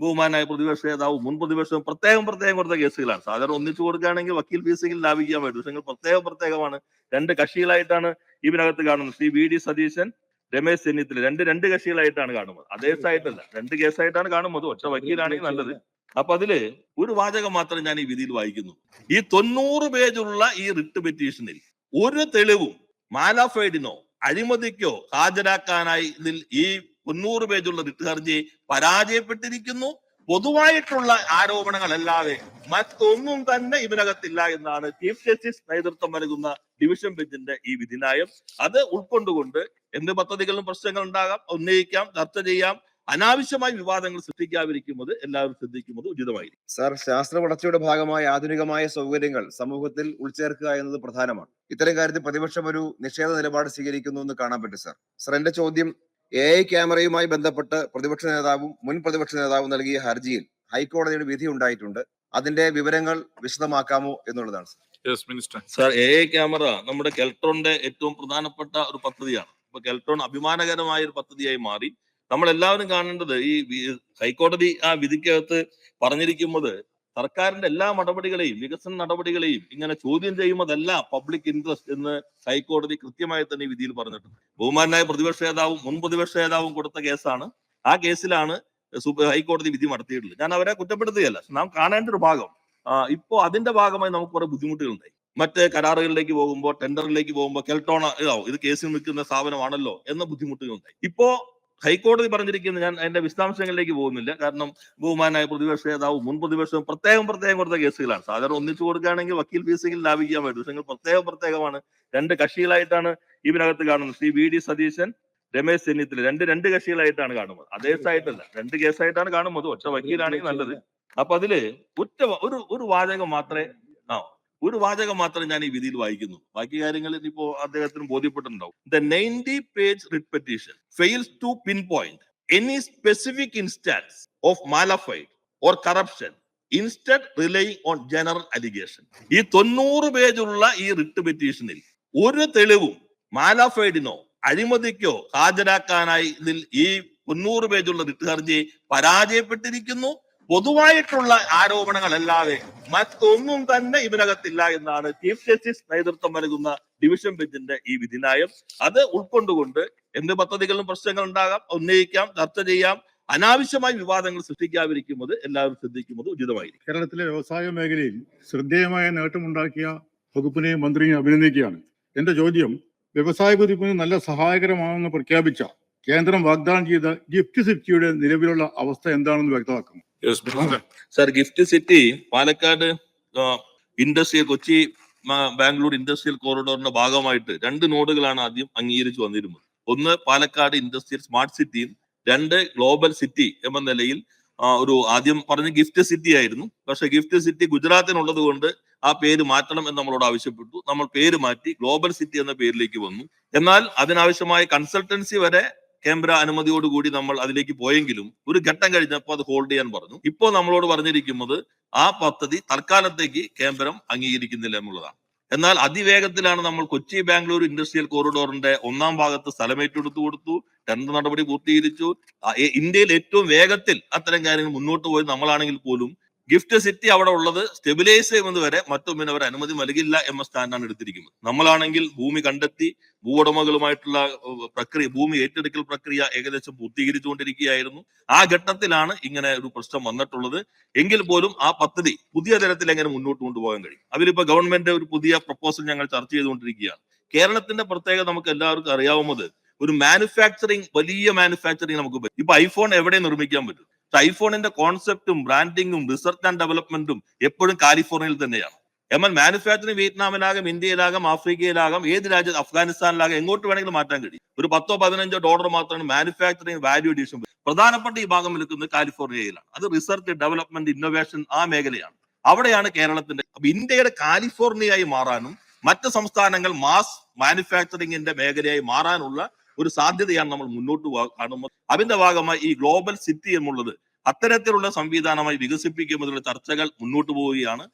ബഹുമാനായ പ്രതിപക്ഷ നേതാവും മുൻ പ്രതിപക്ഷവും പ്രത്യേകം പ്രത്യേകം കൊടുത്ത കേസുകളാണ്. സാധാരണ ഒന്നിച്ചു കൊടുക്കുകയാണെങ്കിൽ വക്കീൽ ഫീസെങ്കിലും ലാഭിക്കാൻ പറ്റും. പക്ഷേ പ്രത്യേകം പ്രത്യേകമാണ്. രണ്ട് കക്ഷികളായിട്ടാണ് ഇതിനകത്ത് കാണുന്നത്. ശ്രീ വി ഡി സതീശൻ രമേശ് ചെന്നിത്തല രണ്ട് രണ്ട് കക്ഷികളായിട്ടാണ് കാണുന്നത്. അതേ ആയിട്ടല്ല രണ്ട് കേസായിട്ടാണ് കാണുന്നത്. ഒറ്റ വക്കീലാണെങ്കിൽ നല്ലത്. അപ്പൊ അതിൽ ഒരു വാചകം മാത്രം ഞാൻ ഈ വിധിയിൽ വായിക്കുന്നു. ഈ തൊണ്ണൂറ് പേജുള്ള ഈ റിട്ട് പെറ്റീഷനിൽ ഒരു തെളിവും മാലാഫൈഡിനോ അഴിമതിക്കോ ഹാജരാക്കാനായി ഇതിൽ ഈ തൊണ്ണൂറ് പേജുള്ള റിട്ട് ഹർജി പരാജയപ്പെട്ടിരിക്കുന്നു. പൊതുവായിട്ടുള്ള ആരോപണങ്ങളല്ലാതെ മറ്റൊന്നും തന്നെ ഇതിനകത്തില്ല എന്നാണ് ചീഫ് ജസ്റ്റിസ് നേതൃത്വം നൽകുന്ന ഡിവിഷൻ ബെഞ്ചിന്റെ ഈ വിധിന്യായം. അത് ഉൾക്കൊണ്ടുകൊണ്ട് എന്ത് പദ്ധതികളും പ്രശ്നങ്ങൾ ഉണ്ടാകാം ഉന്നയിക്കാം ചർച്ച ചെയ്യാം. അനാവശ്യമായി വിവാദങ്ങൾ സൃഷ്ടിക്കാതിരിക്കുന്നത് എല്ലാവരും ശ്രദ്ധിക്കുന്നത് ഉചിതമായിരിക്കും. സാർ ശാസ്ത്ര വളർച്ചയുടെ ഭാഗമായ ആധുനികമായ സൗകര്യങ്ങൾ സമൂഹത്തിൽ ഉൾച്ചേർക്കുക എന്നത് പ്രധാനമാണ്. ഇത്തരം കാര്യത്തിൽ പ്രതിപക്ഷം ഒരു നിഷേധ നിലപാട് സ്വീകരിക്കുന്നു എന്ന് കാണാൻ പറ്റും സാർ. സാർ എന്റെ ചോദ്യം എ ഐ ക്യാമറയുമായി ബന്ധപ്പെട്ട് പ്രതിപക്ഷ നേതാവും മുൻ പ്രതിപക്ഷ നേതാവും നൽകിയ ഹർജിയിൽ ഹൈക്കോടതിയുടെ വിധി ഉണ്ടായിട്ടുണ്ട്. അതിന്റെ വിവരങ്ങൾ വിശദമാക്കാമോ എന്നുള്ളതാണ് sir. Yes minister sir A I camera നമ്മുടെ കെൽട്രോണിന്റെ ഏറ്റവും പ്രധാനപ്പെട്ട ഒരു പദ്ധതിയാണ്. അപ്പൊ കെൽട്രോൺ അഭിമാനകരമായ ഒരു പദ്ധതിയായി മാറി. നമ്മൾ എല്ലാവരും കാണേണ്ടത് ഈ ഹൈക്കോടതി ആ വിധിക്കകത്ത് പറഞ്ഞിരിക്കുന്നത് സർക്കാരിന്റെ എല്ലാ നടപടികളെയും വികസന നടപടികളെയും ഇങ്ങനെ ചോദ്യം ചെയ്യുന്നതല്ല പബ്ലിക് ഇൻട്രസ്റ്റ് എന്ന് ഹൈക്കോടതി കൃത്യമായി തന്നെ വിധിയിൽ പറഞ്ഞിട്ടുണ്ട്. ബഹുമാനായ പ്രതിപക്ഷ നേതാവും മുൻ പ്രതിപക്ഷ നേതാവും കൊടുത്ത കേസാണ്. ആ കേസിലാണ് ഹൈക്കോടതി വിധി നടത്തിയിട്ടുള്ളത്. ഞാൻ അവരെ കുറ്റപ്പെടുത്തുകയല്ല. നാം കാണേണ്ട ഒരു ഭാഗം ഇപ്പോൾ ഇപ്പോ അതിന്റെ ഭാഗമായി നമുക്ക് കുറെ ബുദ്ധിമുട്ടുകളുണ്ടായി. മറ്റ് കരാറുകളിലേക്ക് പോകുമ്പോൾ ടെൻഡറിലേക്ക് പോകുമ്പോൾ കെൽട്ടോണ ഇത് കേസിൽ നിൽക്കുന്ന സ്ഥാപനമാണല്ലോ എന്ന ബുദ്ധിമുട്ടുകളുണ്ടായി. ഇപ്പോ ഹൈക്കോടതി പറഞ്ഞിരിക്കുന്ന ഞാൻ അതിന്റെ വിശദാംശങ്ങളിലേക്ക് പോകുന്നില്ല. കാരണം ബഹുമാനായ പ്രതിപക്ഷ നേതാവും മുൻ പ്രതിപക്ഷവും പ്രത്യേകം പ്രത്യേകം കൊടുത്ത കേസുകളാണ്. സാധാരണ ഒന്നിച്ചു കൊടുക്കുകയാണെങ്കിൽ വക്കീൽ ഫീസെങ്കിലും ലാഭിക്കാൻ പറ്റും. പക്ഷേ പ്രത്യേകം പ്രത്യേകമാണ്. രണ്ട് കക്ഷികളായിട്ടാണ് ഇതിനകത്ത് കാണുന്നത്. ശ്രീ വി ഡി സതീശൻ രമേശ് ചെന്നിത്തല രണ്ട് രണ്ട് കക്ഷികളായിട്ടാണ് കാണുന്നത്. അതേ ആയിട്ടല്ല. രണ്ട് കേസായിട്ടാണ് കാണുന്നത്. ഒറ്റ വക്കീലാണെങ്കിൽ നല്ലത്. അപ്പൊ അതിൽ ഒറ്റ ഒരു ഒരു വാചകം മാത്രമേ ആ. ഒരു വാചകം മാത്രം ഞാൻ ഈ വിധിയിൽ വായിക്കുന്നു. ബാക്കി കാര്യങ്ങൾ ഇപ്പോ അദ്ദേഹത്തിന് ബോധ്യപ്പെട്ടിട്ടുണ്ടാവും. The ninety page writ petition fails to pinpoint any specific instance of malafide or corruption instead relying on general allegation ഈ തൊണ്ണൂറ് പേജുള്ള ഈ റിട്ട് പെറ്റീഷനിൽ ഒരു തെളിവും മാലഫൈഡിനോ അഴിമതിക്കോ ഹാജരാക്കാനായി ഇതിൽ ഈ തൊണ്ണൂറ് പേജുള്ള റിട്ട് ഹർജി പരാജയപ്പെട്ടിരിക്കുന്നു. പൊതുവായിട്ടുള്ള ആരോപണങ്ങളല്ലാതെ മറ്റൊന്നും തന്നെ ഇതിനകത്തില്ല എന്നാണ് ചീഫ് ജസ്റ്റിസ് നേതൃത്വം നൽകുന്ന ഡിവിഷൻ ബെഞ്ചിന്റെ ഈ വിധിന്യായം. അത് ഉൾക്കൊണ്ടുകൊണ്ട് എന്ത് പദ്ധതികളും പ്രശ്നങ്ങൾ ഉണ്ടാകാം ഉന്നയിക്കാം ചർച്ച ചെയ്യാം അനാവശ്യമായി വിവാദങ്ങൾ സൃഷ്ടിക്കാതിരിക്കുന്നത് എല്ലാവരും ശ്രദ്ധിക്കുന്നത് ഉചിതമായിരിക്കും. കേരളത്തിലെ വ്യവസായ മേഖലയിൽ ശ്രദ്ധേയമായ നേട്ടമുണ്ടാക്കിയ വകുപ്പിനെയും മന്ത്രിയെയും അഭിനന്ദിക്കുകയാണ്. എന്റെ ചോദ്യം വ്യവസായ കുതിപ്പിന് നല്ല സഹായകരമാണെന്ന് പ്രഖ്യാപിച്ച കേന്ദ്രം വാഗ്ദാനം ചെയ്ത ഗിഫ്റ്റ് സിറ്റിയുടെ നിലവിലുള്ള അവസ്ഥ എന്താണെന്ന് minister sir gift city Palakkad industrial Kochi Bangalore industrial കോറിഡോറിന്റെ ഭാഗമായിട്ട് രണ്ട് നോഡുകളാണ് ആദ്യം അംഗീകരിച്ചു വന്നിരുന്നത്. ഒന്ന് പാലക്കാട് ഇൻഡസ്ട്രിയൽ സ്മാർട്ട് സിറ്റിയും രണ്ട് ഗ്ലോബൽ സിറ്റി എന്ന നിലയിൽ ഒരു ആദ്യം പറഞ്ഞ ഗിഫ്റ്റ് സിറ്റി ആയിരുന്നു. പക്ഷെ ഗിഫ്റ്റ് സിറ്റി ഗുജറാത്തിനുള്ളത് കൊണ്ട് ആ പേര് മാറ്റണം എന്ന് നമ്മളോട് ആവശ്യപ്പെട്ടു. നമ്മൾ പേര് മാറ്റി ഗ്ലോബൽ സിറ്റി എന്ന പേരിലേക്ക് വന്നു. എന്നാൽ അതിനാവശ്യമായ കൺസൾട്ടൻസി വരെ കേന്ദ്ര അനുമതിയോടുകൂടി നമ്മൾ അതിലേക്ക് പോയെങ്കിലും ഒരു ഘട്ടം കഴിഞ്ഞപ്പോൾ അത് ഹോൾഡ് ചെയ്യാൻ പറഞ്ഞു. ഇപ്പോൾ നമ്മളോട് പറഞ്ഞിരിക്കുന്നത് ആ പദ്ധതി തൽക്കാലത്തേക്ക് കേന്ദ്രം അംഗീകരിക്കുന്നില്ല എന്നുള്ളതാണ്. എന്നാൽ അതിവേഗത്തിലാണ് നമ്മൾ കൊച്ചി ബാംഗ്ലൂർ ഇൻഡസ്ട്രിയൽ കോറിഡോറിന്റെ ഒന്നാം ഭാഗത്ത് സ്ഥലം ഏറ്റെടുത്തു കൊടുത്തു. ടെൻഡർ നടപടി പൂർത്തീകരിച്ചു. ഇന്ത്യയിൽ ഏറ്റവും വേഗത്തിൽ അത്തരം കാര്യങ്ങൾ മുന്നോട്ട് പോയത് നമ്മളാണെങ്കിൽ പോലും ഗിഫ്റ്റ് സിറ്റി അവിടെ ഉള്ളത് സ്റ്റെബിലൈസ് ചെയ്യുന്നത് വരെ മറ്റൊന്നിന് അവർ അനുമതി നൽകില്ല എന്ന സ്ഥാനാണ് എടുത്തിരിക്കുന്നത്. നമ്മളാണെങ്കിൽ ഭൂമി കണ്ടെത്തി ഭൂവുടമകളുമായിട്ടുള്ള പ്രക്രിയ ഭൂമി ഏറ്റെടുക്കൽ പ്രക്രിയ ഏകദേശം പൂർത്തീകരിച്ചുകൊണ്ടിരിക്കുകയായിരുന്നു. ആ ഘട്ടത്തിലാണ് ഇങ്ങനെ ഒരു പ്രശ്നം വന്നിട്ടുള്ളത്. എങ്കിൽ പോലും ആ പദ്ധതി പുതിയ തരത്തിൽ എങ്ങനെ മുന്നോട്ട് കൊണ്ടുപോകാൻ കഴിയും? അതിലിപ്പോ ഗവൺമെന്റ് ഒരു പുതിയ പ്രപ്പോസൽ ഞങ്ങൾ ചർച്ച ചെയ്തുകൊണ്ടിരിക്കുകയാണ്. കേരളത്തിന്റെ പ്രത്യേകത നമുക്ക് എല്ലാവർക്കും അറിയാവുന്നത് ഒരു മാനുഫാക്ചറിങ് വലിയ മാനുഫാക്ചറിങ് നമുക്ക് പറ്റും. ഇപ്പൊ ഐഫോൺ എവിടെ നിർമ്മിക്കാൻ പറ്റും? ഐഫോണിന്റെ കോൺസെപ്റ്റും ബ്രാൻഡിങ്ങും റിസർച്ച് ആൻഡ് ഡെവലപ്മെന്റും എപ്പോഴും കാലിഫോർണിയയിൽ തന്നെയാണ്. എന്നാൽ മാനുഫാക്ചറിങ് വിയറ്റ്നാമിലാകാം ഇന്ത്യയിലാകാം ആഫ്രിക്കയിലാകാം ഏത് രാജ്യത്ത് അഫ്ഗാനിസ്ഥാനിലാകാം എങ്ങോട്ട് വേണമെങ്കിലും മാറ്റാൻ കഴിയും. ഒരു പത്തോ പതിനഞ്ചോ ഡോളർ മാത്രമാണ് മാനുഫാക്ചറിങ് വാല്യൂ അഡീഷൻ പ്രധാനപ്പെട്ട ഈ ഭാഗം നിൽക്കുന്നത് കാലിഫോർണിയയിലാണ് അത് റിസർച്ച് ഡെവലപ്മെന്റ് ഇന്നോവേഷൻ ആ മേഖലയാണ്. അവിടെയാണ് കേരളത്തിന്റെ ഇന്ത്യയുടെ കാലിഫോർണിയയായി മാറാനും മറ്റ് സംസ്ഥാനങ്ങൾ മാസ് മാനുഫാക്ചറിങ്ങിന്റെ മേഖലയായി മാറാനുള്ള ഒരു സാധ്യതയാണ് നമ്മൾ മുന്നോട്ട് കാണുന്നത് അതിന്റെ ഭാഗമായി ഈ ഗ്ലോബൽ സിറ്റി എന്നുള്ളത് അത്തരത്തിലുള്ള സംവിധാനമായി വികസിപ്പിക്കുമ്പോൾ ചർച്ചകൾ മുന്നോട്ട് പോവുകയാണ്.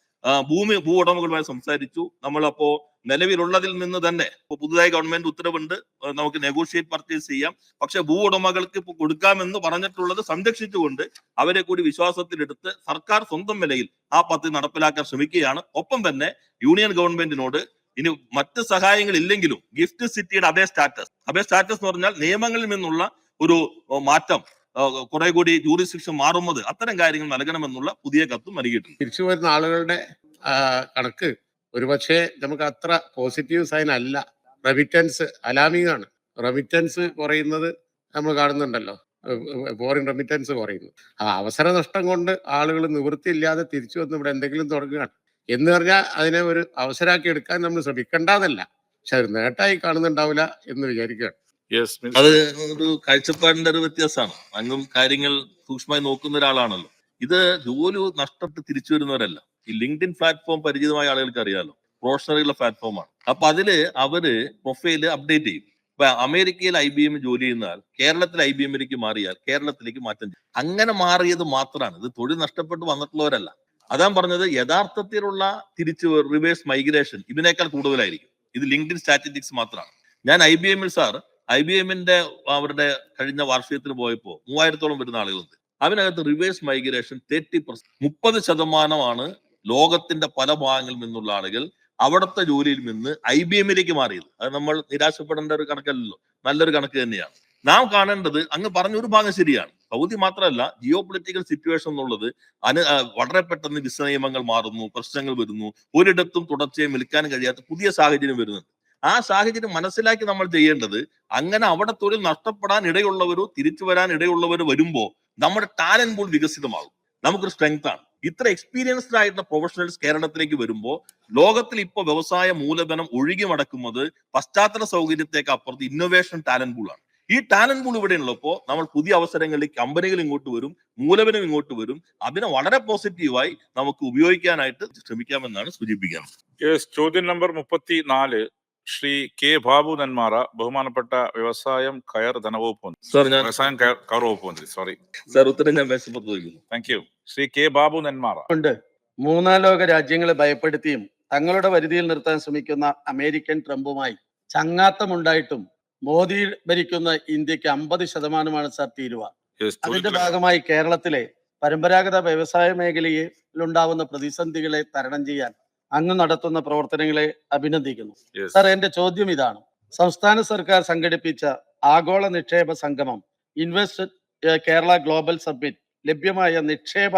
ഭൂമി ഭൂ ഉടമകളുമായി സംസാരിച്ചു. നമ്മളപ്പോ നിലവിലുള്ളതിൽ നിന്ന് തന്നെ ഇപ്പൊ പുതുതായി ഗവൺമെന്റ് ഉത്തരവുണ്ട്. നമുക്ക് നെഗോഷിയേറ്റ് പർച്ചേസ് ചെയ്യാം. പക്ഷെ ഭൂ ഉടമകൾക്ക് കൊടുക്കാമെന്ന് പറഞ്ഞിട്ടുള്ളത് സംരക്ഷിച്ചുകൊണ്ട് അവരെ കൂടി വിശ്വാസത്തിലെടുത്ത് സർക്കാർ സ്വന്തം വിലയിൽ ആ പദ്ധതി നടപ്പിലാക്കാൻ ശ്രമിക്കുകയാണ്. ഒപ്പം തന്നെ യൂണിയൻ ഗവൺമെന്റിനോട് ഇനി മറ്റ് സഹായങ്ങൾ ഇല്ലെങ്കിലും ഗിഫ്റ്റ് സിറ്റിയുടെ അതേ സ്റ്റാറ്റസ്. അതേ സ്റ്റാറ്റസ് എന്ന് പറഞ്ഞാൽ നിയമങ്ങളിൽ നിന്നുള്ള ഒരു മാറ്റം കുറെ കൂടി ജൂറിസ്ഡിക്ഷൻ മാറുന്നത് അത്തരം കാര്യങ്ങൾ നൽകണമെന്നുള്ള പുതിയ കത്തും നൽകിയിട്ടുണ്ട്. തിരിച്ചു വരുന്ന ആളുകളുടെ കണക്ക് ഒരുപക്ഷെ നമുക്ക് അത്ര പോസിറ്റീവ് സൈൻ അല്ല. റെമിറ്റൻസ് അലാമിംഗ് ആണ് റെമിറ്റൻസ് കുറയുന്നത് നമ്മൾ കാണുന്നുണ്ടല്ലോ. ഫോറിൻ റെമിറ്റൻസ് കുറയുന്നു. ആ അവസര നഷ്ടം കൊണ്ട് ആളുകൾ നിവൃത്തിയില്ലാതെ തിരിച്ചു വന്ന് ഇവിടെ എന്തെങ്കിലും തുടങ്ങുകയാണ്. എന്ന് പറഞ്ഞാൽ അതിനെ ഒരു അവസരമാക്കി എടുക്കാൻ നമ്മൾ ശ്രമിക്കേണ്ടതല്ല പക്ഷെ അത് നേട്ടമായി കാണുന്നുണ്ടാവില്ല എന്ന് വിചാരിക്കുകയാണ്. Yes, അത് ഒരു കാഴ്ചപ്പാടിന്റെ ഒരു വ്യത്യാസമാണ്. അങ്ങും കാര്യങ്ങൾ സൂക്ഷ്മമായി നോക്കുന്ന ഒരാളാണല്ലോ. ഇത് ജോലി നഷ്ടപ്പെട്ട് തിരിച്ചു വരുന്നവരല്ല. ഈ ലിങ്ക്ഡിൻ പ്ലാറ്റ്ഫോം പരിചിതമായ ആളുകൾക്ക് അറിയാലോ. പ്രൊഫഷണലുള്ള പ്ലാറ്റ്ഫോമാണ്. അപ്പൊ അതിൽ അവർ പ്രൊഫൈൽ അപ്ഡേറ്റ് ചെയ്യും. ഇപ്പൊ അമേരിക്കയിൽ ഐ ബി എം ജോലി ചെയ്യുന്നാൽ കേരളത്തിൽ ഐ ബി എമ്മിലേക്ക് മാറിയാൽ കേരളത്തിലേക്ക് മാറ്റം ചെയ്യും. അങ്ങനെ മാറിയത് മാത്രമാണ്. ഇത് തൊഴിൽ നഷ്ടപ്പെട്ട് വന്നിട്ടുള്ളവരല്ല. അതാ പറഞ്ഞത് യഥാർത്ഥത്തിലുള്ള തിരിച്ചു റിവേഴ്സ് മൈഗ്രേഷൻ ഇതിനേക്കാൾ കൂടുതലായിരിക്കും. ഇത് ലിങ്ക്ഡിൻ സ്റ്റാറ്റിസ്റ്റിക്സ് മാത്രമാണ് ഞാൻ ഐ ബി എമ്മിൽ സാർ ഐ ബി എമ്മിന്റെ അവരുടെ കഴിഞ്ഞ വാർഷികത്തിന് പോയപ്പോൾ മൂവായിരത്തോളം വരുന്ന ആളുകളുണ്ട്. അതിനകത്ത് റിവേഴ്സ് മൈഗ്രേഷൻ തേർട്ടി പെർസെന്റ് മുപ്പത് ശതമാനമാണ് ലോകത്തിന്റെ പല ഭാഗങ്ങളിൽ നിന്നുള്ള ആളുകൾ അവിടുത്തെ ജോലിയിൽ നിന്ന് ഐ ബി എമ്മിലേക്ക് മാറിയത്. അത് നമ്മൾ നിരാശപ്പെടേണ്ട ഒരു കണക്കല്ലല്ലോ. നല്ലൊരു കണക്ക് തന്നെയാണ്. നാം കാണേണ്ടത് അങ്ങ് പറഞ്ഞ ഒരു ഭാഗം ശരിയാണ്. സൗദി മാത്രമല്ല ജിയോ പൊളിറ്റിക്കൽ സിറ്റുവേഷൻ എന്നുള്ളത് അനു വളരെ പെട്ടെന്ന് വിസ നിയമങ്ങൾ മാറുന്നു പ്രശ്നങ്ങൾ വരുന്നു ഒരിടത്തും തുടർച്ചയായി നിൽക്കാൻ കഴിയാത്ത പുതിയ സാഹചര്യം വരുന്നുണ്ട്. ആ സാഹചര്യം മനസ്സിലാക്കി നമ്മൾ ചെയ്യേണ്ടത് അങ്ങനെ അവിടെ തൊഴിൽ നഷ്ടപ്പെടാൻ ഇടയുള്ളവരോ തിരിച്ചു വരാൻ ഇടയുള്ളവരോ വരുമ്പോൾ നമ്മുടെ ടാലന്റ് പൂൾ വികസിതമാകും. നമുക്കൊരു സ്ട്രെങ്ത് ആണ്. ഇത്ര എക്സ്പീരിയൻസ്ഡ് ആയിട്ടുള്ള പ്രൊഫഷണൽസ് കേരളത്തിലേക്ക് വരുമ്പോൾ ലോകത്തിൽ ഇപ്പോൾ വ്യവസായ മൂലധനം ഒഴുകി മടക്കുന്നത് പശ്ചാത്തല സൗകര്യത്തേക്ക് അപ്പുറത്ത് ഇന്നോവേഷൻ ടാലന്റ് പൂളാണ് ഈ ടാലന്റ് പൂൾ ഇവിടെ ഉള്ളപ്പോ നമ്മൾ പുതിയ അവസരങ്ങളിൽ കമ്പനികൾ ഇങ്ങോട്ട് വരും മൂലധനം ഇങ്ങോട്ട് വരും. അതിനെ വളരെ പോസിറ്റീവായി നമുക്ക് ഉപയോഗിക്കാനായിട്ട് ശ്രമിക്കാമെന്നാണ് സൂചിപ്പിക്കുന്നത്. Yes, ചോദ്യം നമ്പർ മുപ്പത്തി നാല് ശ്രീ കെ ബാബു നന്മാറ ബഹുമാനപ്പെട്ട വ്യവസായം കയർ ധനവകുപ്പ് മന്ത്രി. സാർ ഞാൻ വ്യവസായം കയർ വകുപ്പ് മന്ത്രി സോറി സാർ ഉത്തരം ഞാൻ മേശപ്പുറത്ത് thank you Shri K Babu Nenmara. ഉണ്ട്. മൂന്നാം ലോക രാജ്യങ്ങളെ ഭയപ്പെടുത്തിയും തങ്ങളുടെ പരിധിയിൽ നിർത്താൻ ശ്രമിക്കുന്ന അമേരിക്കൻ ട്രംപുമായി ചങ്ങാത്തമുണ്ടായിട്ടും മോദി ഭരിക്കുന്ന ഇന്ത്യയ്ക്ക് അമ്പത് ശതമാനമാണ് സാർ തീരുവ. അതിന്റെ ഭാഗമായി കേരളത്തിലെ പരമ്പരാഗത വ്യവസായ മേഖലയിൽ ഉണ്ടാവുന്ന പ്രതിസന്ധികളെ തരണം ചെയ്യാൻ അങ്ങ് നടത്തുന്ന പ്രവർത്തനങ്ങളെ അഭിനന്ദിക്കുന്നു. സാർ എന്റെ ചോദ്യം ഇതാണ്. സംസ്ഥാന സർക്കാർ സംഘടിപ്പിച്ച ആഗോള നിക്ഷേപ സംഗമം ഇൻവെസ്റ്റ് കേരള ഗ്ലോബൽ സബ്മിറ്റ് ലഭ്യമായ നിക്ഷേപ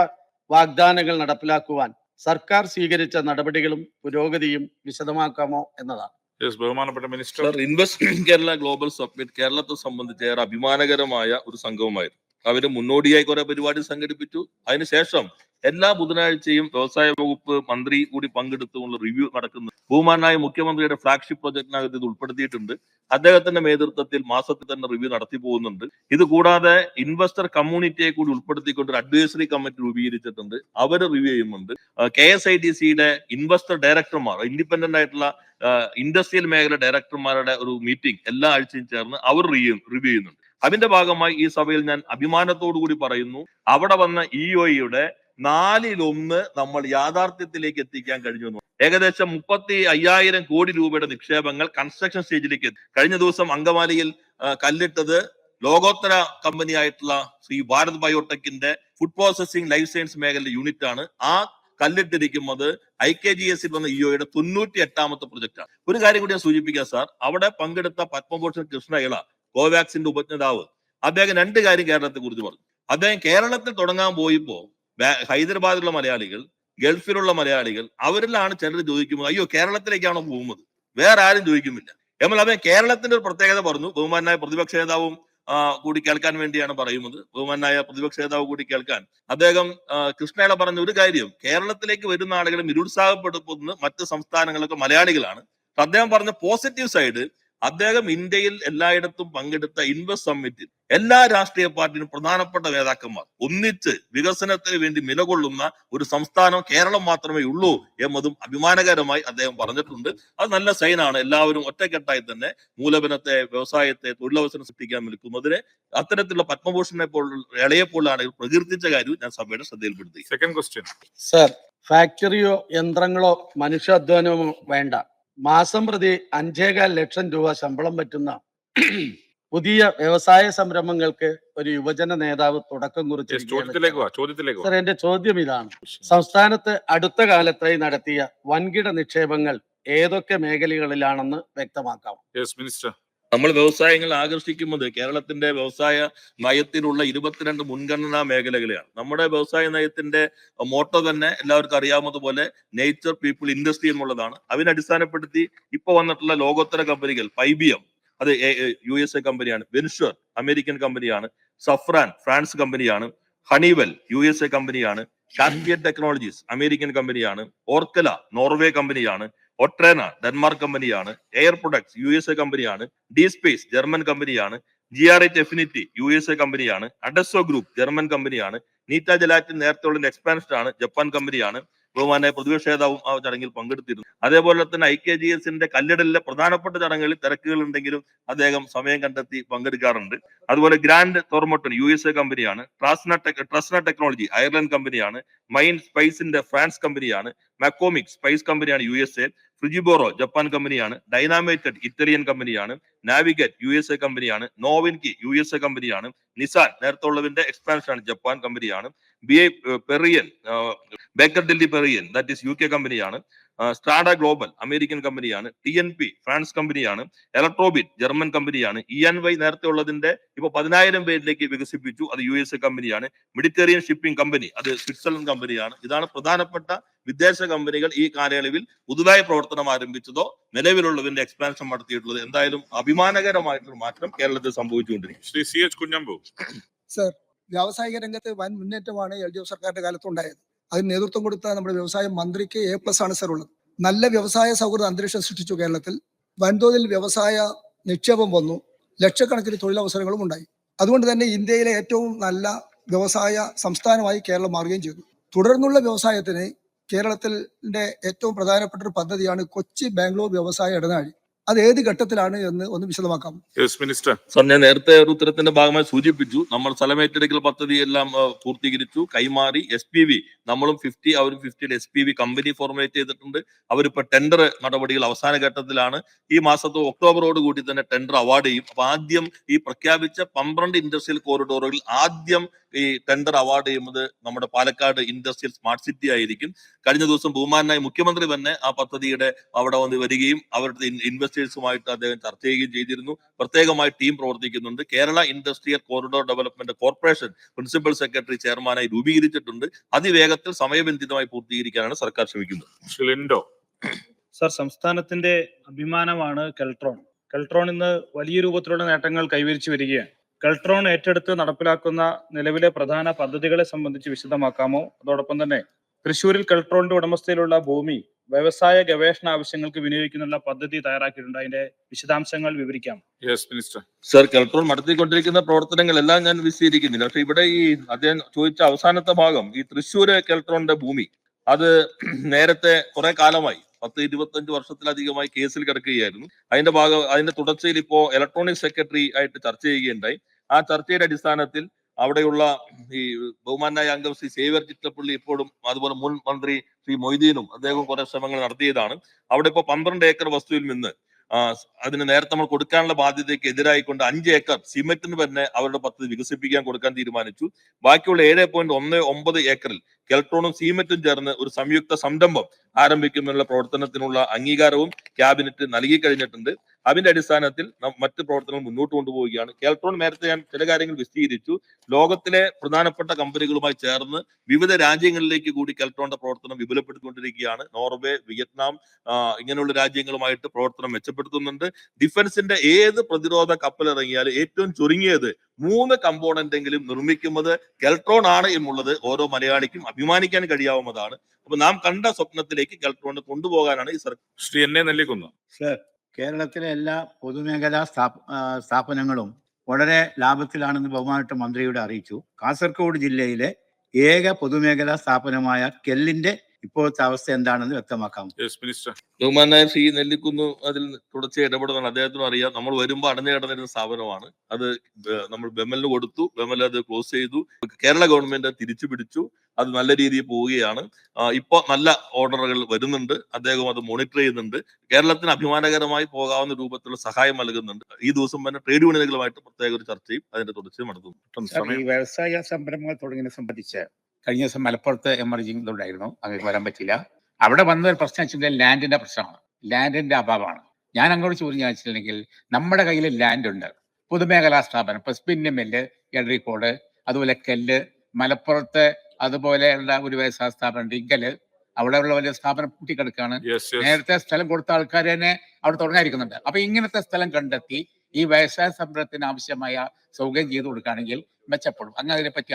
വാഗ്ദാനങ്ങൾ നടപ്പിലാക്കുവാൻ സർക്കാർ സ്വീകരിച്ച നടപടികളും പുരോഗതിയും വിശദമാക്കാമോ എന്നതാണ്. ബഹുമാനപ്പെട്ട minister invest Kerala global summit കേരളത്തെ സംബന്ധിച്ച് ഏറെ അഭിമാനകരമായ ഒരു സംഘവുമായിരുന്നു. അവർ മുന്നോടിയായി കുറെ പരിപാടി സംഘടിപ്പിച്ചു. അതിനുശേഷം എല്ലാ ബുധനാഴ്ചയും വ്യവസായ വകുപ്പ് മന്ത്രി കൂടി പങ്കെടുത്തുള്ള റിവ്യൂ നടക്കുന്നു. ബഹുമാനായ മുഖ്യമന്ത്രിയുടെ ഫ്ലാഗ്ഷിപ്പ് പ്രൊജക്ടിനകത്ത് ഇത് ഉൾപ്പെടുത്തിയിട്ടുണ്ട്. അദ്ദേഹത്തിന്റെ നേതൃത്വത്തിൽ മാസത്തിൽ തന്നെ റിവ്യൂ നടത്തി പോകുന്നുണ്ട്. ഇത് കൂടാതെ ഇൻവെസ്റ്റർ കമ്മ്യൂണിറ്റിയെ കൂടി ഉൾപ്പെടുത്തിക്കൊണ്ട് ഒരു അഡ്വൈസറി കമ്മിറ്റി രൂപീകരിച്ചിട്ടുണ്ട്. അവർ റിവ്യൂ ചെയ്യുന്നുണ്ട്. കെ എസ് ഐ ടി സിയുടെ ഇൻവെസ്റ്റർ ഡയറക്ടർമാർ ഇൻഡിപെൻഡന്റ് ആയിട്ടുള്ള ഇൻഡസ്ട്രിയൽ മേഖല ഡയറക്ടർമാരുടെ ഒരു മീറ്റിംഗ് എല്ലാ ആഴ്ചയും ചേർന്ന് അവർ റിവ്യൂ ചെയ്യുന്നുണ്ട്. അതിന്റെ ഭാഗമായി ഈ സഭയിൽ ഞാൻ അഭിമാനത്തോടു കൂടി പറയുന്നു. അവിടെ വന്ന ഇ ഒയുടെ നാലിലൊന്ന് നമ്മൾ യാഥാർത്ഥ്യത്തിലേക്ക് എത്തിക്കാൻ കഴിഞ്ഞു. ഏകദേശം മുപ്പത്തി അയ്യായിരം കോടി രൂപയുടെ നിക്ഷേപങ്ങൾ കൺസ്ട്രക്ഷൻ സ്റ്റേജിലേക്ക് കഴിഞ്ഞ ദിവസം അങ്കമാലിയിൽ കല്ലിട്ടത് ലോകോത്തര കമ്പനി ആയിട്ടുള്ള ശ്രീ ഭാരത് ബയോടെക്കിന്റെ ഫുഡ് പ്രോസസിംഗ് ലൈഫ് സയൻസ് മേഖലയുടെ യൂണിറ്റ് ആണ്. ആ കല്ലിട്ടിരിക്കുന്നത് ഐ കെ ജി എസിൽ വന്ന ഇഒയുടെ തൊണ്ണൂറ്റി എട്ടാമത്തെ പ്രൊജക്ട് ആണ്. ഒരു കാര്യം കൂടി ഞാൻ സൂചിപ്പിക്കാം സാർ അവിടെ പങ്കെടുത്ത പത്മഭൂഷൺ കൃഷ്ണ ഇള കോവാക്സിന്റെ ഉപജ്ഞതാവ്. അദ്ദേഹം രണ്ട് കാര്യം കേരളത്തെ കുറിച്ച് പറഞ്ഞു. അദ്ദേഹം കേരളത്തിൽ തുടങ്ങാൻ പോയപ്പോ ഹൈദരാബാദിലുള്ള മലയാളികൾ ഗൾഫിലുള്ള മലയാളികൾ അവരിലാണ് ചിലർ ചോദിക്കുന്നത് അയ്യോ കേരളത്തിലേക്കാണോ പോകുന്നത്? വേറെ ആരും ചോദിക്കുന്നില്ല. എന്നാൽ അവൻ കേരളത്തിന്റെ ഒരു പ്രത്യേകത പറഞ്ഞു. ബഹുമാനായ പ്രതിപക്ഷ നേതാവും കൂടി കേൾക്കാൻ വേണ്ടിയാണ് പറയുന്നത്. ബഹുമാനായ പ്രതിപക്ഷ നേതാവ് കൂടി കേൾക്കാൻ. അദ്ദേഹം കൃഷ്ണയില പറഞ്ഞ ഒരു കാര്യം കേരളത്തിലേക്ക് വരുന്ന ആളുകളും നിരുത്സാഹപ്പെടുത്തുന്ന മറ്റ് സംസ്ഥാനങ്ങളൊക്കെ മലയാളികളാണ്. അദ്ദേഹം പറഞ്ഞ പോസിറ്റീവ് സൈഡ് അദ്ദേഹം ഇന്ത്യയിൽ എല്ലായിടത്തും പങ്കെടുത്ത ഇൻവെസ്റ്റ് സമ്മിറ്റിൽ എല്ലാ രാഷ്ട്രീയ പാർട്ടിയും പ്രധാനപ്പെട്ട നേതാക്കന്മാർ ഒന്നിച്ച് വികസനത്തിന് വേണ്ടി നിലകൊള്ളുന്ന ഒരു സംസ്ഥാനം കേരളം മാത്രമേ ഉള്ളൂ എന്നതും അഭിമാനകരമായി അദ്ദേഹം പറഞ്ഞിട്ടുണ്ട്. അത് നല്ല സൈനാണ് എല്ലാവരും ഒറ്റക്കെട്ടായി തന്നെ മൂലധനത്തെ വ്യവസായത്തെ തൊഴിലവസരം സൃഷ്ടിക്കാൻ നിൽക്കുന്നതിന് അത്തരത്തിലുള്ള പത്മഭൂഷണനെ പോലുള്ള ഇളയെ പോലുള്ള ആളുകൾ പ്രകീർത്തിച്ച കാര്യവും ഞാൻ സഭയുടെ ശ്രദ്ധയിൽപ്പെടുത്തി. സെക്കൻഡ് ക്വസ്റ്റ്യൻ സർ ഫാക്ടറിയോ യന്ത്രങ്ങളോ മനുഷ്യാധ്വാനമോ വേണ്ട. മാസം പ്രതി അഞ്ചേകാൽ ലക്ഷം രൂപ ശമ്പളം പറ്റുന്ന പുതിയ വ്യവസായ സംരംഭങ്ങൾക്ക് ഒരു യുവജന നേതാവ് തുടക്കം കുറിച്ച് സർ എന്റെ ചോദ്യം ഇതാണ്. സംസ്ഥാനത്ത് അടുത്ത കാലത്തായി നടത്തിയ വൻകിട നിക്ഷേപങ്ങൾ ഏതൊക്കെ മേഖലകളിലാണെന്ന് വ്യക്തമാക്കാം. മിനിസ്റ്റർ നമ്മൾ വ്യവസായങ്ങൾ ആകർഷിക്കുന്നത് കേരളത്തിന്റെ വ്യവസായ നയത്തിലുള്ള ഇരുപത്തിരണ്ട് മുൻഗണനാ മേഖലകളെയാണ്. നമ്മുടെ വ്യവസായ നയത്തിന്റെ മോട്ടോ തന്നെ എല്ലാവർക്കും അറിയാവുന്നതുപോലെ നേച്ചർ പീപ്പിൾ ഇൻഡസ്ട്രി എന്നുള്ളതാണ്. അതിനെ അടിസ്ഥാനപ്പെടുത്തി ഇപ്പൊ വന്നിട്ടുള്ള ലോകോത്തര കമ്പനികൾ പൈബിയം അത് യു എസ് എ കമ്പനിയാണ്. വെൻഷർ അമേരിക്കൻ കമ്പനിയാണ്. സഫ്രാൻ ഫ്രാൻസ് കമ്പനിയാണ്. ഹണിവെൽ യു എസ് എ കമ്പനിയാണ്. കാസ്പിയൻ ടെക്നോളജീസ് അമേരിക്കൻ കമ്പനിയാണ്. ഓർക്കല നോർവേ കമ്പനിയാണ്. ഒട്രേന ഡെൻമാർക്ക് കമ്പനിയാണ് air products U S A കമ്പനിയാണ് ഡി സ്പേസ് ജർമ്മൻ കമ്പനിയാണ് G R H affinity U S A കമ്പനിയാണ് അഡസോ ഗ്രൂപ്പ് ജർമ്മൻ കമ്പനിയാണ് നീറ്റ ജലാറ്റിൻ നേരത്തെ ഉള്ള എക്സ്പാൻഷൻ ആണ് ജപ്പാൻ കമ്പനിയാണ്. ബഹുമാനെ പ്രതിപക്ഷ നേതാവും ആ ചടങ്ങിൽ പങ്കെടുത്തിരുന്നു. അതേപോലെ തന്നെ ഐ കെ ജി എസിന്റെ കല്ലിടലിലെ പ്രധാനപ്പെട്ട ചടങ്ങുകളിൽ തിരക്കുകൾ ഉണ്ടെങ്കിലും അദ്ദേഹം സമയം കണ്ടെത്തി പങ്കെടുക്കാറുണ്ട്. അതുപോലെ Grant Thornton U S A കമ്പനിയാണ് Trasna tech Trasna technology Ireland കമ്പനിയാണ് മൈൻ സ്പൈസിന്റെ ഫ്രാൻസ് കമ്പനിയാണ് മാക്കോമിക് സ്പൈസ് കമ്പനിയാണ് യു എസ് എ ഫ്രിജിബോറോ ജപ്പാൻ കമ്പനിയാണ് ഡൈനാമേറ്റഡ് ഇറ്റാലിയൻ കമ്പനിയാണ് നാവിഗേറ്റ് യു എസ് എ കമ്പനിയാണ് നോവിൻകി യു എസ് എ കമ്പനിയാണ് നിസാൻ നേരത്തെ ഉള്ളതിന്റെ എക്സ്പാൻഷൻ ആണ് ജപ്പാൻ കമ്പനിയാണ് ബി ഐ പെറിയൻ ബേക്കർ ഡെല്ലി പെറിയൻ ദാറ്റ് ഈസ് യു കെ കമ്പനിയാണ്. സ്റ്റാഡ ഗ്ലോബൽ അമേരിക്കൻ കമ്പനിയാണ്. ടി എൻ പി ഫ്രാൻസ് കമ്പനിയാണ്. ഇലക്ട്രോബിറ്റ് ജർമ്മൻ കമ്പനിയാണ്. ഇ എൻ വൈ നേരത്തെ ഉള്ളതിന്റെ ഇപ്പൊ പതിനായിരം പേരിലേക്ക് വികസിപ്പിച്ചു. അത് യു എസ് എ കമ്പനിയാണ്. മെഡിറ്ററേനിയൻ ഷിപ്പിംഗ് കമ്പനി അത് സ്വിറ്റ്സർലൻഡ് കമ്പനിയാണ്. ഇതാണ് പ്രധാനപ്പെട്ട വിദേശ കമ്പനികൾ ഈ കാലയളവിൽ പുതുതായി പ്രവർത്തനം ആരംഭിച്ചതോ നിലവിലുള്ളതിന്റെ എക്സ്പാൻഷൻ നടത്തിയിട്ടുള്ളത്. എന്തായാലും അഭിമാനകരമായിട്ടുള്ള മാറ്റം കേരളത്തിൽ സംഭവിച്ചുകൊണ്ടിരിക്കും Shri C H Kunhambu. Sir വ്യാവസായിക രംഗത്ത് വൻ മുന്നേറ്റമാണ് എൽ ഡി എഫ് സർക്കാരിന്റെ കാലത്തുണ്ടായത്. അതിന് നേതൃത്വം കൊടുത്ത നമ്മുടെ വ്യവസായ മന്ത്രിക്ക് എ പ്ലസ് ആണ് സർ ഉള്ളത്. നല്ല വ്യവസായ സൗഹൃദ അന്തരീക്ഷം സൃഷ്ടിച്ചു കേരളത്തിൽ. വൻതോതിൽ വ്യവസായ നിക്ഷേപം വന്നു. ലക്ഷക്കണക്കിന് തൊഴിലവസരങ്ങളും ഉണ്ടായി. അതുകൊണ്ട് തന്നെ ഇന്ത്യയിലെ ഏറ്റവും നല്ല വ്യവസായ സംസ്ഥാനമായി കേരളം മാറുകയും ചെയ്തു. തുടർന്നുള്ള വ്യവസായത്തിന് കേരളത്തിന്റെ ഏറ്റവും പ്രധാനപ്പെട്ട ഒരു പദ്ധതിയാണ് കൊച്ചി ബാംഗ്ലൂർ വ്യവസായ ഇടനാഴി. അത് ഏത് ഘട്ടത്തിലാണ് എന്ന് ഒന്ന് വിശദമാക്കാം. യെസ് മിനിസ്റ്റർ സർ ഞാൻ നേരത്തെ ഒരു ഉത്തരത്തിന്റെ ഭാഗമായി സൂചിപ്പിച്ചു. നമ്മൾ സ്ഥലമേറ്റെടുക്കൽ പദ്ധതി എല്ലാം പൂർത്തീകരിച്ചു കൈമാറി. എസ് പി വി നമ്മളും ഫിഫ്റ്റി അവരും ഫിഫ്റ്റിയിൽ S P V company formulate ചെയ്തിട്ടുണ്ട്. അവരിപ്പോ ടെൻഡർ നടപടികൾ അവസാന ഘട്ടത്തിലാണ്. ഈ മാസത്തെ ഒക്ടോബറോട് കൂടി തന്നെ ടെൻഡർ അവാർഡ് ചെയ്യും. അപ്പൊ ആദ്യം ഈ പ്രഖ്യാപിച്ച പന്ത്രണ്ട് ഇൻഡസ്ട്രിയൽ കോറിഡോറുകളിൽ ആദ്യം ഈ ടെൻഡർ അവാർഡ് ചെയ്യുന്നത് നമ്മുടെ പാലക്കാട് ഇൻഡസ്ട്രിയൽ സ്മാർട്ട് സിറ്റി ആയിരിക്കും. കഴിഞ്ഞ ദിവസം ബഹുമാനായ മുഖ്യമന്ത്രി തന്നെ ആ പദ്ധതിയുടെ അവിടെ വന്ന് വരികയും അവരുടെ ഇൻവെസ്റ്റേഴ്സുമായിട്ട് അദ്ദേഹം ചർച്ച ചെയ്യുകയും ചെയ്തിരുന്നു. പ്രത്യേകമായി ടീം പ്രവർത്തിക്കുന്നുണ്ട്. Kerala industrial corridor development corporation principal secretary ചെയർമാനായി രൂപീകരിച്ചിട്ടുണ്ട്. അതിവേഗത്തിൽ സമയബന്ധിതമായി പൂർത്തീകരിക്കാനാണ് സർക്കാർ ശ്രമിക്കുന്നത്. ശ്രീ സർ സംസ്ഥാനത്തിന്റെ അഭിമാനമാണ് കെൽട്രോൺ. കെൽട്രോൺ ഇന്ന് വലിയ രൂപത്തിലുള്ള നേട്ടങ്ങൾ കൈവരിച്ചു വരികയാണ്. കെൽട്രോൺ ഏറ്റെടുത്ത് നടപ്പിലാക്കുന്ന നിലവിലെ പ്രധാന പദ്ധതികളെ സംബന്ധിച്ച് വിശദമാക്കാമോ? അതോടൊപ്പം തന്നെ തൃശൂരിൽ കൾട്രോണിന്റെ ഉടമസ്ഥയിലുള്ള ഭൂമി വ്യവസായ ഗവേഷണ ആവശ്യങ്ങൾക്ക് വിനിയോഗിക്കുന്നുള്ള പദ്ധതി തയ്യാറാക്കിയിട്ടുണ്ട്. അതിന്റെ വിശദാംശങ്ങൾ വിവരിക്കാം. യെസ് മിനിസ്റ്റർ സർ കൾട്രോൾ നടത്തിക്കൊണ്ടിരിക്കുന്ന പ്രവർത്തനങ്ങളെല്ലാം ഞാൻ വിശദീകരിക്കുന്നില്ല. പക്ഷെ ഇവിടെ ഈ അദ്ദേഹം ചോദിച്ച അവസാനത്തെ ഭാഗം ഈ തൃശ്ശൂര് കൾട്രോണിന്റെ ഭൂമി അത് നേരത്തെ കുറെ കാലമായി പത്ത് ഇരുപത്തഞ്ച് വർഷത്തിലധികമായി കേസിൽ കിടക്കുകയായിരുന്നു. അതിന്റെ ഭാഗം അതിന്റെ തുടർച്ചയിൽ ഇപ്പോ ഇലക്ട്രോണിക് സെക്രട്ടറി ആയിട്ട് ചർച്ച ചെയ്യുകയുണ്ടായി. ആ ചർച്ചയുടെ അടിസ്ഥാനത്തിൽ അവിടെയുള്ള ഈ ബഹുമാനായ അംഗം ശ്രീ സേവ്യർ ചിറ്റപ്പള്ളി ഇപ്പോഴും അതുപോലെ മുൻ മന്ത്രി ശ്രീ മൊയ്തീനും അദ്ദേഹം കുറെ ശ്രമങ്ങൾ നടത്തിയതാണ്. അവിടെ ഇപ്പോ പന്ത്രണ്ട് ഏക്കർ വസ്തുവിൽ നിന്ന് അതിന് നേരത്തെ നമ്മൾ കൊടുക്കാനുള്ള ബാധ്യതയ്ക്ക് എതിരായിക്കൊണ്ട് അഞ്ച് ഏക്കർ സിമെന്റിന് തന്നെ അവരുടെ പദ്ധതി വികസിപ്പിക്കാൻ കൊടുക്കാൻ തീരുമാനിച്ചു. ബാക്കിയുള്ള ഏഴ് പോയിന്റ് ഒന്ന് ഒമ്പത് ഏക്കറിൽ കെൽട്രോണും സിമെന്റും ചേർന്ന് ഒരു സംയുക്ത സംരംഭം ആരംഭിക്കുന്നതിനുള്ള പ്രവർത്തനത്തിനുള്ള അംഗീകാരവും ക്യാബിനറ്റ് നൽകി കഴിഞ്ഞിട്ടുണ്ട്. അതിന്റെ അടിസ്ഥാനത്തിൽ നം- മറ്റ് പ്രവർത്തനങ്ങൾ മുന്നോട്ട് കൊണ്ടുപോവുകയാണ്. കേൾട്രോൺ നേരത്തെ ഞാൻ ചില കാര്യങ്ങൾ വിശദീകരിച്ചു. ലോകത്തിലെ പ്രധാനപ്പെട്ട കമ്പനികളുമായി ചേർന്ന് വിവിധ രാജ്യങ്ങളിലേക്ക് കൂടി കേൾട്രോണിന്റെ പ്രവർത്തനം വിപുലപ്പെടുത്തിക്കൊണ്ടിരിക്കുകയാണ്. നോർവേ വിയറ്റ്നാം ഇങ്ങനെയുള്ള രാജ്യങ്ങളുമായിട്ട് പ്രവർത്തനം മെച്ചപ്പെടുത്തുന്നുണ്ട്. ഡിഫൻസിന്റെ ഏത് പ്രതിരോധ കപ്പൽ ഇറങ്ങിയാലും ഏറ്റവും ചുരുങ്ങിയത് മൂന്ന് കമ്പോണന്റ് എങ്കിലും നിർമ്മിക്കുന്നത് കെൽട്രോൺ ആണ് എന്നുള്ളത് ഓരോ മലയാളിക്കും അഭിമാനിക്കാൻ കഴിയാവുന്നതാണ്. അപ്പൊ നാം കണ്ട സ്വപ്നത്തിലേക്ക് കെൽട്രോണിനെ കൊണ്ടുപോകാനാണ് ഈ സർക്കാർ ശ്രീ എന്നെ നെല്ലിക്കുന്നു നെല്ലിക്കുന്ന്. സർ കേരളത്തിലെ എല്ലാ പൊതുമേഖലാ സ്ഥാപ സ്ഥാപനങ്ങളും വളരെ ലാഭത്തിലാണെന്ന് ബഹുമാനപ്പെട്ട മന്ത്രിയുടെ അറിയിച്ചു. കാസർഗോഡ് ജില്ലയിലെ ഏക പൊതുമേഖലാ സ്ഥാപനമായ കെല്ലിന്റെ ഇപ്പോഴത്തെ അവസ്ഥ എന്താണെന്ന് വ്യക്തമാക്കാം. യെസ് മിനിസ്റ്റർ ബഹുമാനായ ശ്രീ നെല്ലിക്കുന്ന് അതിൽ തുടർച്ച ഇടപെടുന്നതാണ് അദ്ദേഹത്തിനും അറിയാം. നമ്മൾ വരുമ്പോൾ അടഞ്ഞു കിടന്നിരുന്ന സ്ഥാപനമാണ്. അത് നമ്മൾ ബെമലിന് കൊടുത്തു. ബെമൽ അത് ക്ലോസ് ചെയ്തു. കേരള ഗവൺമെന്റ് തിരിച്ചു പിടിച്ചു. അത് നല്ല രീതിയിൽ പോവുകയാണ്. ഇപ്പോൾ ഇപ്പൊ നല്ല ഓർഡറുകൾ വരുന്നുണ്ട്. അദ്ദേഹം അത് മോണിറ്റർ ചെയ്യുന്നുണ്ട്. കേരളത്തിന് അഭിമാനകരമായി പോകാവുന്ന രൂപത്തിലുള്ള സഹായം നൽകുന്നുണ്ട്. ഈ ദിവസം തന്നെ ട്രേഡ് യൂണിയനുകളുമായിട്ട് പ്രത്യേക ഒരു ചർച്ചയും അതിന്റെ തുടർച്ചയും നടത്തുന്നു. ഈ വ്യവസായ സംരംഭങ്ങൾ തുടങ്ങിയതിനെ സംബന്ധിച്ച് കഴിഞ്ഞ ദിവസം മലപ്പുറത്ത് എമർജിംഗ് ഉണ്ടായിരുന്നു അങ്ങനെ വരാൻ പറ്റില്ല അവിടെ വന്ന ഒരു പ്രശ്നം വെച്ചാൽ ലാൻഡിന്റെ പ്രശ്നമാണ്. ലാൻഡിന്റെ അഭാവമാണ്. ഞാൻ അങ്ങോട്ട് ചോദ്യം ചോദിച്ചിട്ടുണ്ടെങ്കിൽ നമ്മുടെ കയ്യിൽ ലാൻഡ് ഉണ്ട്. പൊതുമേഖലാ സ്ഥാപനം ഇപ്പൊ സ്പിന്നി മില്ല് എഡറിക്കോട് അതുപോലെ കെല്ല് മലപ്പുറത്ത് അതുപോലെയുള്ള ഒരു വ്യവസായ സ്ഥാപനം ഡിങ്കൽ അവിടെയുള്ള വലിയ സ്ഥാപനം യെസ് നേരത്തെ സ്ഥലം കൊടുത്ത ആൾക്കാർ തന്നെ അവിടെ തുടങ്ങാതിരിക്കുന്നുണ്ട്. അപ്പൊ ഇങ്ങനത്തെ സ്ഥലം കണ്ടെത്തി ഈ വ്യവസായ സംരംഭത്തിന് ആവശ്യമായ സൗകര്യം ചെയ്തു കൊടുക്കുകയാണെങ്കിൽ മെച്ചപ്പെടും. അങ്ങ് അതിനെപ്പറ്റി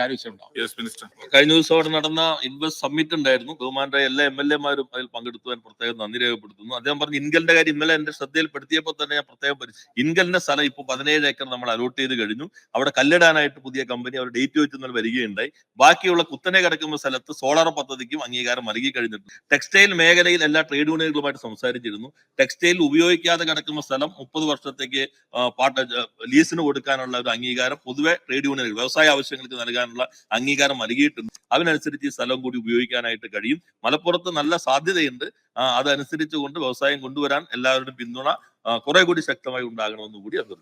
മിനിസ്റ്റർ കഴിഞ്ഞ ദിവസം അവിടെ നടന്ന ഇൻവെസ്റ്റ് സമ്മിറ്റ് ഉണ്ടായിരുന്നു. ബഹുമാന്റെ എല്ലാ എം എൽ എമാരും അതിൽ പങ്കെടുത്തു ഞാൻ പ്രത്യേകം നന്ദി രേഖപ്പെടുത്തുന്നു. അദ്ദേഹം പറഞ്ഞു ഇൻകലിന്റെ കാര്യം ഇന്നലെ എന്റെ ശ്രദ്ധയിൽപ്പെടുത്തിയപ്പോൾ തന്നെ ഞാൻ പ്രത്യേകം പരി ഇൻകലിന്റെ സ്ഥലം ഇപ്പോൾ പതിനേഴ് ഏക്കർ നമ്മൾ അലോട്ട് ചെയ്ത് കഴിഞ്ഞു. അവിടെ കല്ലിടാനായിട്ട് പുതിയ കമ്പനി അവർ ഡേറ്റ് വെച്ച് ഇന്നലെ വരികയുണ്ടായി. ബാക്കിയുള്ള കുത്തനെ കിടക്കുന്ന സ്ഥലത്ത് സോളാർ പദ്ധതിക്കും അംഗീകാരം നൽകി കഴിഞ്ഞിട്ടുണ്ട്. ടെക്സ്റ്റൈൽ മേഖലയിൽ എല്ലാ ട്രേഡ് യൂണിയനുകളുമായിട്ട് സംസാരിച്ചിരുന്നു. ടെക്സ്റ്റൈൽ ഉപയോഗിക്കാതെ കിടക്കുന്ന സ്ഥലം മുപ്പത് വർഷത്തേക്ക് പാട്ട ലീസിന് കൊടുക്കാനുള്ള ഒരു അംഗീകാരം പൊതുവെ ട്രേഡ് യൂണിയനുകൾ വ്യവസായ ആവശ്യങ്ങൾക്ക് നൽകാനുള്ള അംഗീകാരം നൽകിയിട്ടുണ്ട്. അതിനനുസരിച്ച് ഈ സ്ഥലം കൂടി ഉപയോഗിക്കാനായിട്ട് കഴിയും. മലപ്പുറത്ത് നല്ല സാധ്യതയുണ്ട്. ആ, അതനുസരിച്ച് കൊണ്ട് വ്യവസായം കൊണ്ടുവരാൻ എല്ലാവരുടെയും പിന്തുണ കുറെ കൂടി ശക്തമായി ഉണ്ടാകണമെന്ന് കൂടി അഭ്യർത്ഥിക്കുന്നു.